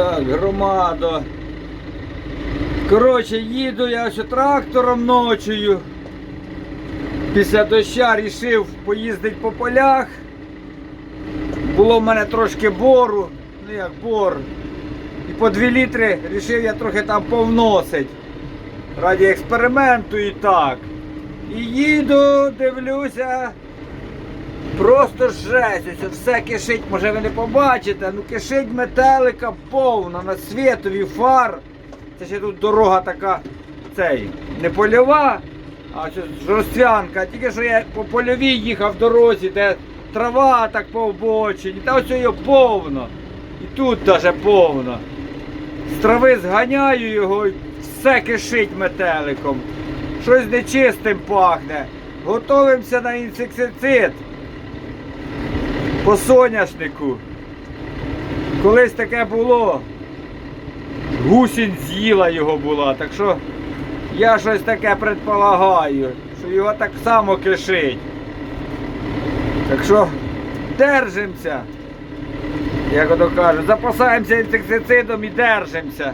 Так, громада. Коротше, їду я ось трактором ночою. Після доща рішив поїздити по полях. Було в мене трошки бору, ну як бор. І по 2 літри рішив я трохи там повносить. Раді експерименту і так. І їду, дивлюся. Просто жесть, ось все кишить, може ви не побачите, ну кишить метелика повно на світові фар. Це ще тут дорога така, цей, не польова, а ось жорсtvянка. Тільки що я по польовій їхав в дорозі, де трава так по обочині, та ось його повно. І тут теж повно. З трави зганяю його, і все кишить метеликом. Щось нечистим пахне. Готовимося на інсектицид по соняшнику. Колись таке було. Гусінь з'їла його була, так що я щось таке предполагаю, що його так само кишить. Так що держимося. Як ото кажуть, запасаємося інсектицидом і держимося.